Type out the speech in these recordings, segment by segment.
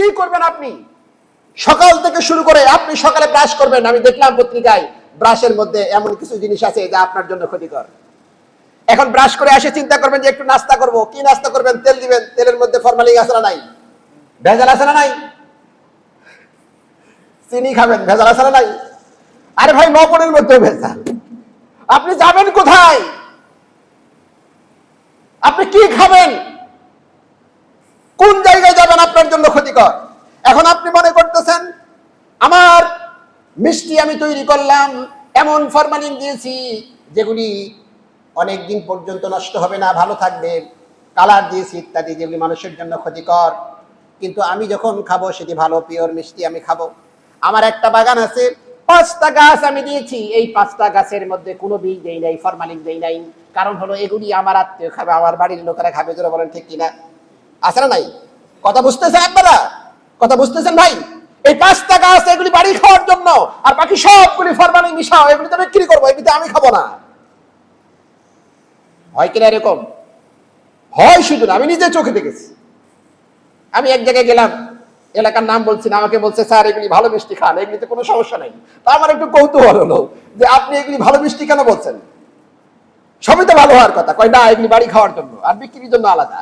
কি করবেন আপনি? সকাল থেকে শুরু করে আপনি সকালে ব্রাশ করবেন। আমি দেখলাম পত্রিকায় ব্রাশের মধ্যে এমন কিছু জিনিস আছে যা আপনার জন্য ক্ষতিকর। এখন ব্রাশ করে এসে চিন্তা করবেন যে একটু নাস্তা করব। কি নাস্তা করবেন? তেল দিবেন। তেলের মধ্যে ফরমালিন আছে না নাই? ভেজাল আছে না নাই? চিনি খাবেন? ভেজাল আছে না নাই? আরে ভাই নপনের মধ্যে ভেজাল। আপনি যাবেন কোথায়? আপনি কি খাবেন কোন জায়গায় যাবেন আপনার ক্ষতিকর এখন আপনি মনে করতেছেন, আমার মিষ্টি আমি তৈরি করলাম, এমন ফরমালিন দিয়েছি, যেগুলি অনেক দিন পর্যন্ত নষ্ট হবে না, ভালো থাকবে, কালার দিয়েছি ইত্যাদি, যেগুলি মানুষের জন্য ক্ষতিকর। কিন্তু আমি যখন খাব, সেটি ভালো, পিওর মিষ্টি আমি খাব। আমার একটা বাগান আছে, পাঁচটা গাছ আমি দিয়েছি। এই পাঁচটা গাছের মধ্যে কোনো বীজ দেই নাই, ফরমালিন দেই নাই। কারণ হলো, এগুলি আমার আত্মীয় খাবে, আমার বাড়ির লোকেরা খাবে জোরে বলেন, ঠিক কিনা? আছে না নাই? কথা বুঝতেছেন আপনারা? কথা বুঝতেছেন ভাই? এই পাঁচটা গাছ এগুলি বাড়ি খাওয়ার জন্য, আর বাকি সবগুলি ফরমালিন মিশাও, এগুলি তো বিক্রি করব এগুলিতে আমি খাব না। হয় কিনা এরকম? হয় শুধু আমি নিজে চোখে দেখেছি। আমি এক জায়গায় গেলাম, এলাকার নাম বলছি না, আমাকে বলছে, স্যার, এগুলি ভালো মিষ্টি খান এগুলিতে কোনো সমস্যা নেই। তা আমার একটু কৌতূহল হলো যে আপনি এগুলি ভালো মিষ্টি কেন বলছেন? সবই তো ভালো হওয়ার কথা। কয়, না, এগুলি বাড়ি খাওয়ার জন্য, আর বিক্রির জন্য আলাদা।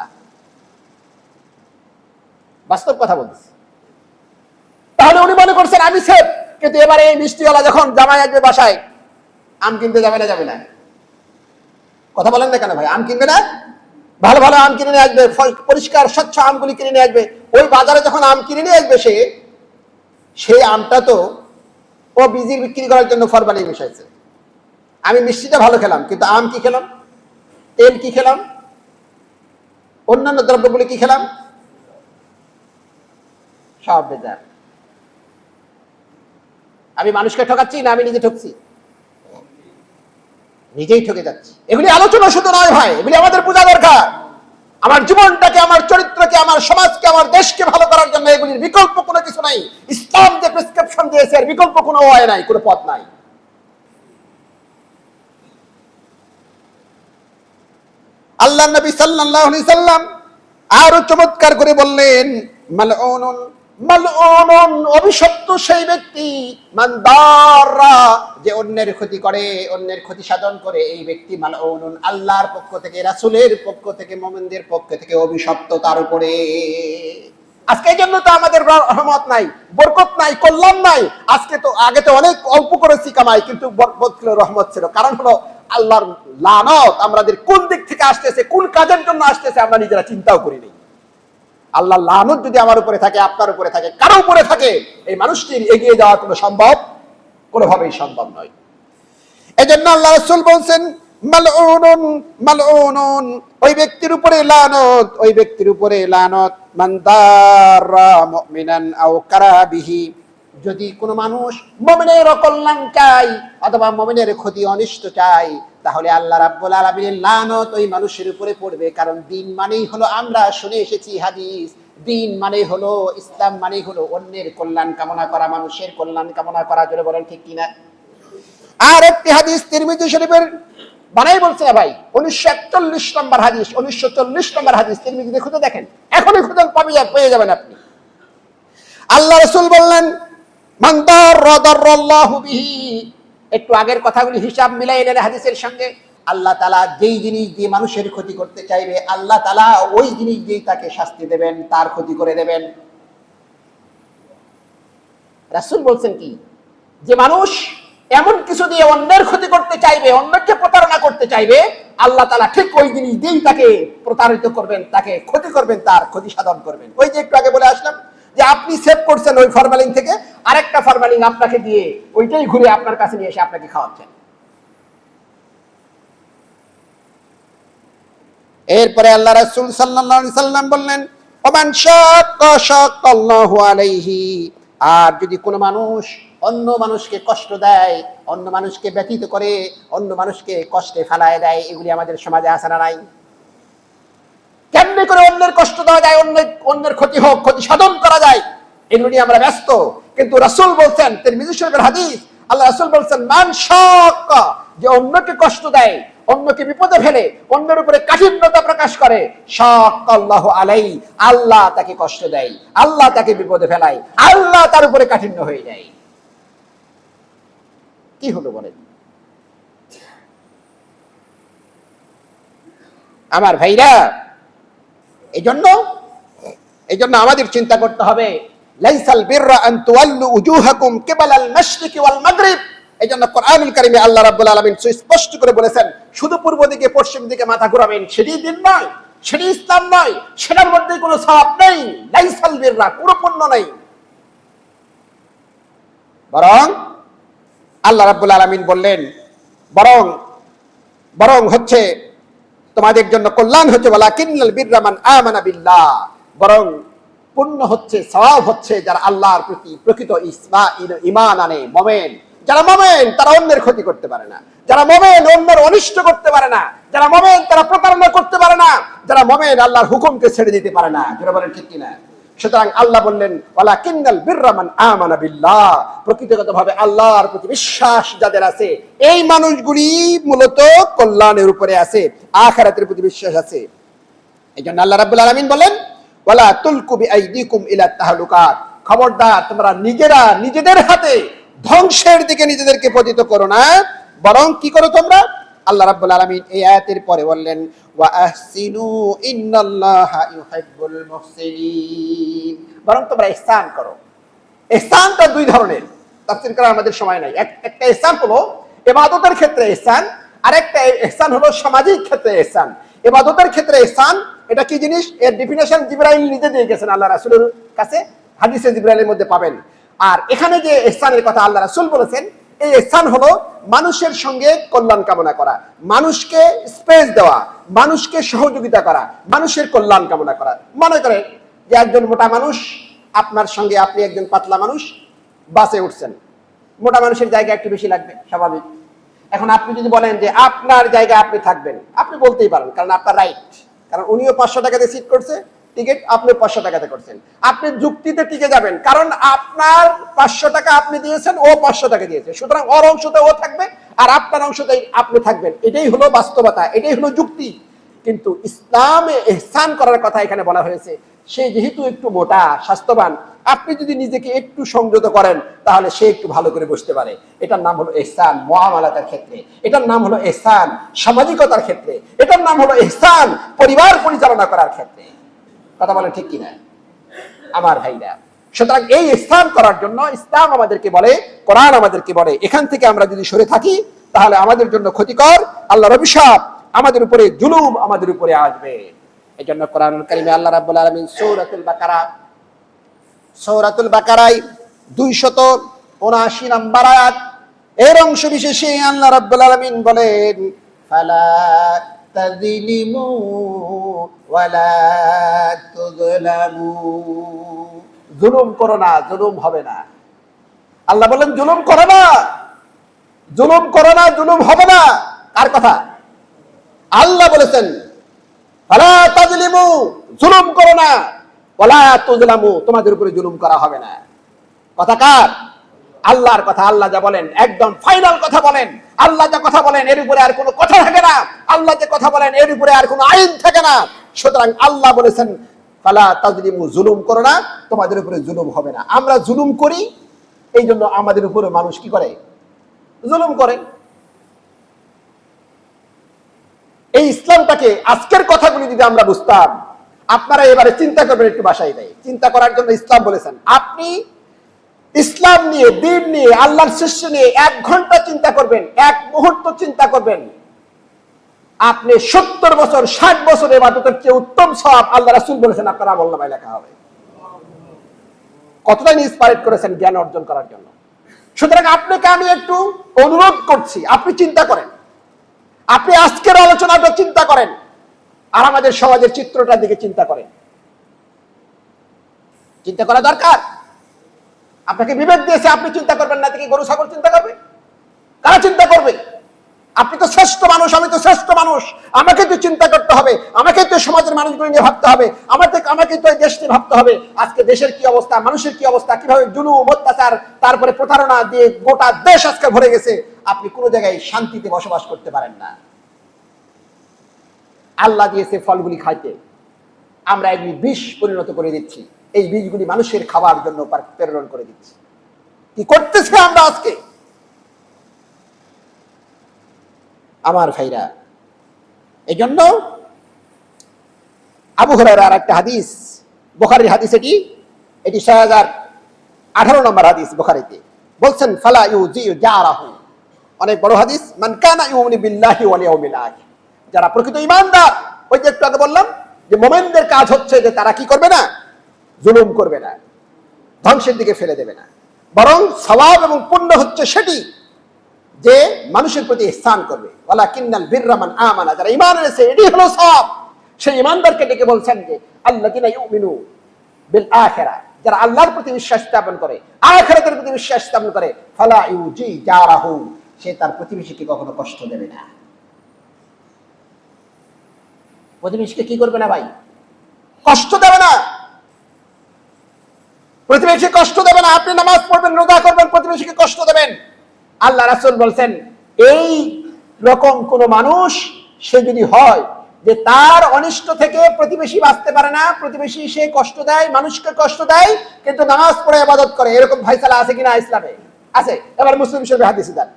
বাস্তব কথা বলছি তাহলে উনি মনে করছেন, আমি সেফ কিন্তু এবারে এই মিষ্টিওয়ালা যখন জামাই আসবে বাসায়, আম কিনতে যাবে না যাবে না। কথা বলেন না কেন ভাই? আম কিনবে না? ভালো ভালো আম কিনে নিয়ে আসবে পরিষ্কার, স্বচ্ছ আমগুলি কিনে নিয়ে আসবে। ওই বাজারে যখন আম কিনে নিয়ে আসবে সে, সেই আমটা তো ও বিজির বিক্রি করার জন্য ফরমালি মিশাইছে আমি মিষ্টিটা ভালো খেলাম, কিন্তু আম কি খেলাম? তেল কি খেলাম? অন্যান্য দ্রব্যগুলি কি খেলাম? সব বেজার আমি মানুষকে ঠকাচ্ছি না আমি নিজে ঠকছি? নিজেই ঠকে যাচ্ছি। এগুলি আলোচনা শুধু নয় ভাই, এগুলি আমাদের বোঝা দরকার। আমার জীবনটাকে, আমার চরিত্রকে, আমার সমাজকে, আমার দেশকে ভালো করার জন্য এগুলির বিকল্প কোনো কিছু নাই। ইসলাম যে প্রেসক্রিপশন দিয়েছে, এর বিকল্প কোনো ওয়াই নাই, কোনো পথ নাই। আল্লাহ নবী আলাইহি সাল্লাম আরও চমৎকার করে বললেন, মালউনুন অভিশপ্ত সেই ব্যক্তি। মান দাররা, যে অন্যের ক্ষতি করে, অন্যের ক্ষতি সাধন করে, এই ব্যক্তি আল্লাহর পক্ষ থেকে, রাসূলের পক্ষ থেকে পক্ষ থেকে অভিশপ্ত তার উপরে। আজকে এই জন্য তো আমাদের রহমত নাই, বরকত নাই, কল্যাণ নাই। আজকে তো, আগে তো অনেক অল্প করেছি কামাই, কিন্তু বরকত ছিল, রহমত ছিল। কারণ হলো আল্লাহর লানত আমাদের কোন দিক থেকে আসতেছে, কোন কাজের জন্য আসতেছে, আমরা নিজেরা চিন্তাও করি নাই। আল্লাহ লানত যদি আমার উপরে থাকে, আপনার উপরে থাকে, কারও উপরে থাকে, এই মানুষটির এগিয়ে যাওয়া কোনো সম্ভব? কোনোভাবেই সম্ভব নয়। এজন্য আল্লাহ রাসূল বলছেন, মালউনুন মালউনুন, ওই ব্যক্তির উপরে লানত, ওই ব্যক্তির উপরে লানত, মান দাররা মুমিনান আও কারাহা বিহি। যদি কোনো মানুষ মুমিনের অকল্যাণ চাই অথবা মুমিনের ক্ষতি অনিষ্ট চাই তাহলে আল্লাহ রাব্বুল আলামিনের লানত ওই মানুষের উপরে পড়বে, কারণ দিন মানেই হলো আমরা শুনে এসেছি হাদিস। দিন মানে হলো ইসলাম, মানেই হলো অন্যের কল্যাণ কামনা করা, মানুষের কল্যাণ কামনা করা, জোরে বলেন ঠিক কিনা? আর একটি হাদিস তিরমিজি শরীফের বানাই বলছে না ভাই? উনিশশো একচল্লিশ নম্বর হাদিস, উনিশশো চল্লিশ নম্বর হাদিস তিরমিজি খুঁজে দেখেন। এখনই খুঁজে পাবি, পেয়ে যাবেন আপনি। আল্লাহ রসুল বললেন মান্দার রাদাল্লাহু বিহি একটু আগের কথাগুলি হিসাব মিলাই এলেন হাদিসের সঙ্গে। আল্লাহ তালা যেই জিনিস দিয়ে মানুষের ক্ষতি করতে চাইবে, আল্লাহ তালা ওই জিনিস দিয়েই তাকে শাস্তি দেবেন, তার ক্ষতি করে দেবেন। রাসূল বলছেন কি? যে মানুষ এমন কিছু দিয়ে অন্যের ক্ষতি করতে চাইবে, অন্যকে প্রতারণা করতে চাইবে, আল্লাহ তালা ঠিক ওই জিনিস দিয়েই তাকে প্রতারিত করবেন, তাকে ক্ষতি করবেন, তার ক্ষতি সাধন করবেন। ওই যে একটু আগে বলে আসলাম যে আপনি সেভ করছেন ওই ফরমালিন থেকে, আরেকটা ফরমালিন আপনাকে দিয়ে ওইটাই ঘুরে আপনার কাছে নিয়ে এসে আপনাকে খাওয়াচ্ছেন। এরপরে আল্লাহ রাসূল সাল্লাল্লাহু আলাইহি সাল্লাম বললেন, ওমান শাক্কা শাক্কাল্লাহু আলাইহি। আর যদি কোনো মানুষ অন্য মানুষকে কষ্ট দেয়, অন্য মানুষকে ব্যতীত করে, অন্য মানুষকে কষ্টে ফেলায় দেয়, এগুলি আমাদের সমাজে আসে না নাই? কেমনি করে অন্যের কষ্ট দেওয়া যায় অন্য অন্যের ক্ষতি হোক, ক্ষতি সাধন করা যায় এগুলো নিয়ে আমরা ব্যস্ত। কিন্তু রাসূল বলছেন তিরমিজি শরীফের হাদিস, আল্লাহ রাসূল বলছেন, মান শক যে অন্যকে কষ্ট দেয়, অন্যকে বিপদে ফেলে, অন্যের উপরে কাঠিন্যতা প্রকাশ করে আল্লাহ আলাই, আল্লাহ তাকে কষ্ট দেয়, আল্লাহ তাকে বিপদে ফেলায়, আল্লাহ তার উপরে কাঠিন্য হয়ে যায়। কি হলো বলেন? আমার ভাইরা এই জন্য আমাদের চিন্তা করতে হবে, লাইসাল বিররা আন তুওয়াল্লু উজুহাকুম কিবালাল মাশরিকি ওয়াল মাগরিব। এই জন্য কোরআনুল কারিমে আল্লাহ রাব্বুল আলামিন সুস্পষ্ট করে বলেছেন, শুধু পূর্ব দিকে, পশ্চিম দিকে মাথা ঘুরাবেন, সেটি দিন নয়, সেটি ইসলাম নয়, সেটার মধ্যে কোনো সওয়াব নেই, লাইসাল বিররা কোনো পুণ্য নেই। বরং আল্লাহ রাব্বুল আলামিন বললেন, বরং বরং হচ্ছে তোমাদের জন্য কল্যাণ হচ্ছে বলা কিন্নাল বিল্লাহ। বরং পুণ্য হচ্ছে, সওয়াব হচ্ছে যারা আল্লাহর প্রতি প্রকৃত ইমান আনে, মমেন। যারা মমেন, তারা অন্যের ক্ষতি করতে পারে না। যারা মমেন, অন্যের অনিষ্ট করতে পারে না। যারা মমেন, তারা প্রতারণা করতে পারে না। যারা মমেন, আল্লাহর হুকুমকে ছেড়ে দিতে পারে না। যারা বলেন ঠিক কিনা? সুতরাং আল্লাহ বললেন ওয়ালা কিন্নাল বিররামান আমানা বিল্লাহ। প্রকৃতিগত ভাবে আল্লাহর প্রতি বিশ্বাস যাদের আছে, এই মানুষগুলি মূলত কল্যাণের উপরে আছে, আখিরাতের প্রতি বিশ্বাস আছে। এই জন্য আল্লাহ রাব্বুল আলামিন বলেন, ওয়ালা তুলকু বিআইদিকুম ইলা তাহলুকাত। খবরদার, তোমরা নিজেরা নিজেদের হাতে ধ্বংসের দিকে নিজেদেরকে পতিত করো না, বরং কি করো তোমরা? আল্লাহ রাব্বুল আলামিন এই আয়াতের পরে বললেন, ওয়া আহসিনু ইন্নাল্লাহা ইউহিব্বুল মুহসিনিন। বরং তোমরা ইহসান করো। ইহসানটা দুই ধরনের। তাফসীর করার আমাদের সময় নাই। এক- একটা ইহসান হলো ইবাদতের ক্ষেত্রে ইহসান আর একটা ইহসান হলো সামাজিক ক্ষেত্রে ইহসান ইবাদতের ক্ষেত্রে ইহসান এটা কি জিনিস? এর ডেফিনেশন জিব্রাইল নিজে দিয়ে গেছেন আল্লাহ রাসূলের কাছে। হাদিসে জিব্রাইলের মধ্যে পাবেন। আর এখানে যে ইহসানের কথা আল্লাহ রাসূল বলেছেন এই ইহসান হলো মানুষের সঙ্গে কল্যাণ কামনা করা, মানুষকে স্পেস দেওয়া, মানুষকে সহযোগিতা করা, মানুষের কল্যাণ কামনা করা। মনে করেন যে একজন মোটা মানুষ, আপনার সঙ্গে আপনি একজন পাতলা মানুষ, বাসে উঠছেন। মোটা মানুষের জায়গা একটু বেশি লাগবে, স্বাভাবিক। এখন আপনি যদি বলেন যে আপনার জায়গায় আপনি থাকবেন, আপনি বলতেই পারেন, কারণ আপনার রাইট কারণ উনিও পাঁচশো টাকাতে সিট করছে টিকিট আপনি পাঁচশো টাকাতে করছেন। আপনি যুক্তিতে টিকে যাবেন, কারণ আপনার পাঁচশো টাকা আপনি দিয়েছেন, ও পাঁচশো টাকা দিয়েছে। সুতরাং ওর অংশতে ও থাকবে, আর আপনার অংশতে আপনি থাকবেন। এটাই হলো বাস্তবতা, এটাই হলো যুক্তি। কিন্তু ইসলামে এহসান করার কথা এখানে বলা হয়েছে, সে যেহেতু একটু মোটা, স্বাস্থ্যবান, আপনি যদি নিজেকে একটু সংযত করেন, তাহলে সে একটু ভালো করে বসতে পারে। এটার নাম হলো এহসান, মহামালাতার ক্ষেত্রে। এটার নাম হলো এহসান, সামাজিকতার ক্ষেত্রে। এটার নাম হলো এহসান, পরিবার পরিচালনা করার ক্ষেত্রে। কথা বলে ঠিক কিনা? আমার ভাইরা। সুতরাং এই ইসলাম করার জন্য ইসলাম আমাদেরকে বলে, কোরআন আমাদেরকে বলে। এখান থেকে আমরা যদি সরে থাকি, তাহলে আমাদের জন্য ক্ষতিকর। আল্লাহর অভিশাপ আমাদের উপরে, জুলুম আমাদের উপরে আসবে। এই জন্য কোরআন কারিমে আল্লাহ রাব্বুল আলামিন সূরাতুল বাকারা, সূরাতুল বাকারায় 279 নাম্বার আয়াত। এর অংশ বিশেষে আল্লাহ রাব্বুল আলামিন বলেন তাযলিমু ওয়ালা তুযলামু। জুলুম করো না, জুলুম হবে না। আল্লাহ বলেন, জুলুম করো না। জুলুম করো না, জুলুম হবে না। কার কথা? আল্লাহ বলেছেন, ফালা তাজলিমু, জুলুম করো না। ওয়ালা তুজলামু তোমাদের উপরে জুলুম করা হবে না। কথা কার? আল্লাহর কথা, আল্লাহ যা বলেন, একদম ফাইনাল কথা বলেন। আল্লাহ যা কথা বলেন, এর উপরে আর কোনো কথা থাকে না। আল্লাহ যে কথা বলেন, এর উপরে আর কোনো আইন থাকে না। সুতরাং আল্লাহ বলেছেন, ফালা তাজলিমু জুলুম করো না, তোমাদের উপরে জুলুম হবে না। আমরা জুলুম করি, এই জন্য আমাদের উপরে মানুষ কি করে? জুলুম করে। এই ইসলামটাকে আজকের কথাগুলি যদি আমরা বুঝতাম, আপনারা এবারে চিন্তা করবেন একটু বাসায় দেয় চিন্তা করার জন্য ইসলাম বলেছেন, আপনি ইসলাম নিয়ে, দিন নিয়ে, আল্লাহর শিষ্য নিয়ে এক ঘণ্টা চিন্তা করবেন, এক মুহূর্ত চিন্তা করবেন। আপনি সত্তর বছর, ষাট বছর এবাদতের চেয়ে উত্তম সব আল্লাহ রাসুল বলেছেন? আপনার আমল নামায় লেখা হবে। কতটা ইন্সপায়ার করেছেন জ্ঞান অর্জন করার জন্য? সুতরাং আপনাকে আমি একটু অনুরোধ করছি, আপনি চিন্তা করেন। আপনি আজকের আলোচনাটা চিন্তা করেন, আর আমাদের সমাজের চিত্রটার দিকে চিন্তা করেন। চিন্তা করা দরকার? আপনাকে বিবেক দিয়েছে, আপনি চিন্তা করবেন না গরু, ছাগল চিন্তা করবে? কারা চিন্তা করবে? আপনি তো শ্রেষ্ঠ মানুষ, আমি তো শ্রেষ্ঠ মানুষ। আমাকে তো চিন্তা করতে হবে, আমাকে তো সমাজের মানুষগুলো নিয়ে ভাবতে হবে, আমাকে আমাকে তো দেশ নিয়ে ভাবতে হবে। আজকে দেশের কি অবস্থা, মানুষের কি অবস্থা, কীভাবে জুলুম, অত্যাচার, তারপরে প্রতারণা দিয়ে গোটা দেশ আজকে ভরে গেছে, আপনি কোনো জায়গায় শান্তিতে বসবাস করতে পারেন না। আল্লাহ দিয়েছে ফলগুলি খাইতে। আমরা এগুলি বিষ পরিণত করে দিচ্ছি। এই বীজগুলি মানুষের খাবার জন্য প্রেরণ করে দিচ্ছে কি করতেছে আমরা আজকে? আমার ভাইরা এই জন্য আবু হরার একটা হাদিস, বোখারির হাদিস এটি এটি ছয় হাজার আঠারো নম্বর হাদিস বোখারিতে। বলছেন, ফালা ইউ জি জারাহু। অনেক বড় হাদিস, মান কানা ইউমিনু বিল্লাহি ওয়াল ইয়াউমিল যারা প্রকৃত ঈমানদার ওই যে একটু আগে বললাম, যে মোমেনদের কাজ হচ্ছে যে তারা কি করবে না? জুলুম করবে না, ধ্বংসের দিকে ফেলে দেবে না। বরং সওয়াব এবং পুণ্য হচ্ছে সেটি যে মানুষের প্রতি স্থান করবে। ওয়ালা কিন্নাল বিররামান আমানা, যারা ঈমান এনেছে, এটি হলো সব সেই ঈমানদারকে ডেকে বলছেন যে, আল্লাযিনা ইউমিনু বিল আখিরা, যারা আল্লাহর প্রতি বিশ্বাস স্থাপন করে, আখিরাতের প্রতি বিশ্বাস স্থাপন করে, ফালা ইউজি জারাহু, সে তার প্রতিবেশীকে কখনো কষ্ট দেবে না। প্রতিবেশীকে কি করবে না ভাই? কষ্ট দেবে না। প্রতিবেশী কষ্ট দেবে না আপনি নামাজ পড়বেন, রোজা করবেন, প্রতিবেশীকে কষ্ট দেবেন। আল্লাহ রাসূল বলছেন, এই রকম কোন মানুষ, সে যদি হয়, যে তার অনিষ্ট থেকে প্রতিবেশী বাঁচতে পারে না, প্রতিবেশী সে কষ্ট দেয়, মানুষকে কষ্ট দেয়, কিন্তু নামাজ পড়ে ইবাদত করে, এরকম ভাইসালা আছে কিনা ইসলামে? আছে। এবার মুসলিম শরীফের হাদিস দেন।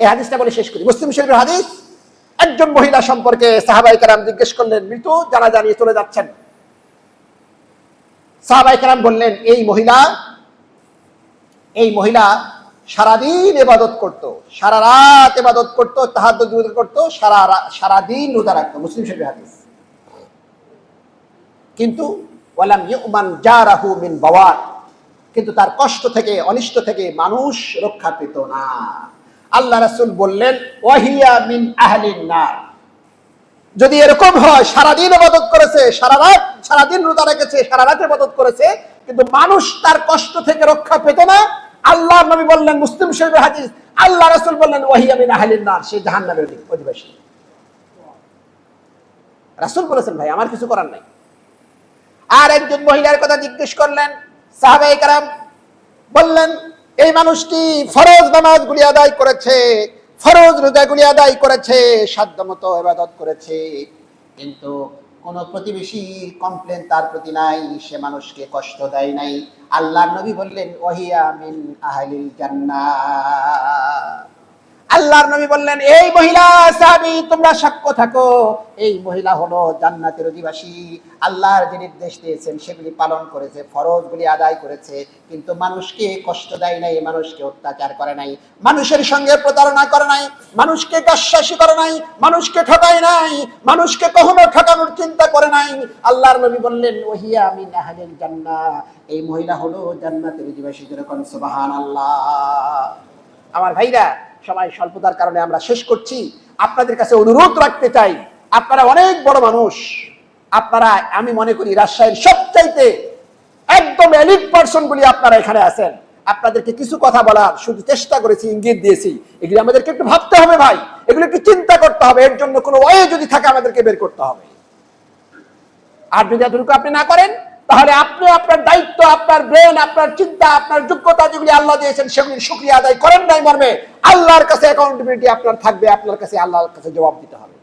এই হাদিসটা বলে শেষ করি। মুসলিম শরীফের হাদিস, একজন মহিলা সম্পর্কে সাহাবাই কারাম জিজ্ঞেস করলেন মৃত্যু জানা জানিয়ে চলে যাচ্ছেন সাহাবাই কারাম বললেন, এই মহিলা এই মহিলা সারাদিন এবাদত করত, সারা রাত এবাদত করতো তাহার করতো, সারা সারাদিন রোজা রাখতো। মুসলিম শরীফের হাদিস। কিন্তু কিন্তু তার কষ্ট থেকে, অনিষ্ট থেকে মানুষ রক্ষা পেত না। আল্লাহ রাসূল বললেন, ওয়াহিয়া মিন আহলিন নার। যদি এরকম হয়, সারাদিন ইবাদত করেছে, সারা রাত, সারাদিন রোজা রেখেছে, সারা রাত ইবাদত করেছে, কিন্তু মানুষ তার কষ্ট থেকে রক্ষা পেত না। আল্লাহ নবী বললেন, মুসলিম শরীফের হাদিস, আল্লাহ রাসূল বললেন, ওয়াহিয়া মিন আহলিন নার, সে জাহান্নামের অধিবাসী। রাসূল বলেছেন, ভাই, আমার কিছু করার নাই। আর একজন মহিলার কথা জিজ্ঞেস করলেন সাহাবাই কারাম বললেন, এই মানুষটি ফরজ নামাজগুলি আদায় করেছে ফরজ রোজাগুলি আদায় করেছে, সাধ্য মতো ইবাদত করেছে। কিন্তু কোন প্রতিবেশী কমপ্লেন তার প্রতি নাই, সে মানুষকে কষ্ট দেয় নাই। আল্লাহ নবী বললেন, ওহিয়া মিন আহলিল জান্নাহ আল্লাহর নবী বললেন, এই মহিলা সাহাবী, তোমরা সাক্ষ্য থাকো। এই মহিলা হলো জান্নাতের অধিবাসী। আল্লাহর যে নির্দেশ দিয়েছেন, সেগুলি পালন করেছে, ফরজগুলি আদায় করেছে। কিন্তু মানুষকে কষ্ট দেয় নাই, মানুষকে অত্যাচার করে নাই, মানুষের সঙ্গে প্রতারণা করে নাই, মানুষকে গাশ্বাসী করে নাই, মানুষকে ঠকায় নাই, মানুষকে কখনো ঠকানোর চিন্তা করে নাই। আল্লাহর নবী বললেন, ওহিয়া মিন আহলিল জান্নাহ। এই মহিলা হলো জান্নাতের অধিবাসী যেরকম সুবাহান আল্লাহ আমার ভাইরা সময় স্বল্পতার কারণে আমরা শেষ করছি। আপনাদের কাছে অনুরোধ রাখতে চাই, আপনারা অনেক বড় মানুষ, আপনারা, আমি মনে করি রাজশাহীর সবচাইতে একদম এলিট পার্সন গুলি আপনারা এখানে আছেন। আপনাদেরকে কিছু কথা বলার শুধু চেষ্টা করেছি, ইঙ্গিত দিয়েছি। এগুলি আমাদেরকে একটু ভাবতে হবে ভাই, এগুলো একটু চিন্তা করতে হবে, এর জন্য কোনো ওয়ে যদি থাকে আমাদেরকে বের করতে হবে। আর যদি এতটুকু আপনি না করেন, তাহলে আপনি আপনার দায়িত্ব, আপনার ব্রেন, আপনার চিন্তা, আপনার যোগ্যতা যেগুলি আল্লাহ দিয়েছেন, সেগুলির সুক্রিয়া আদায় করেন নাই মর্মে। আল্লাহর কাছে অ্যাকাউন্টেবিলিটি আপনার থাকবে, আপনার কাছে আল্লাহর কাছে জবাব দিতে হবে।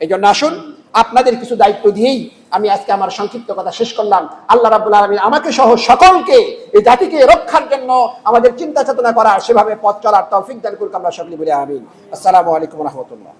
এই জন্য আসুন, আপনাদের কিছু দায়িত্ব দিয়েই আমি আজকে আমার সংক্ষিপ্ত কথা শেষ করলাম। আল্লাহ রাবুল আলমী আমাকে সহ সকলকে, এই জাতিকে রক্ষার জন্য আমাদের চিন্তা চেতনা করার, সেভাবে পথ চলার তৌফিক দান করুক, আমরা সকলে বলে আমিন। আসসালামু আলাইকুম রহমতুল্লাহ।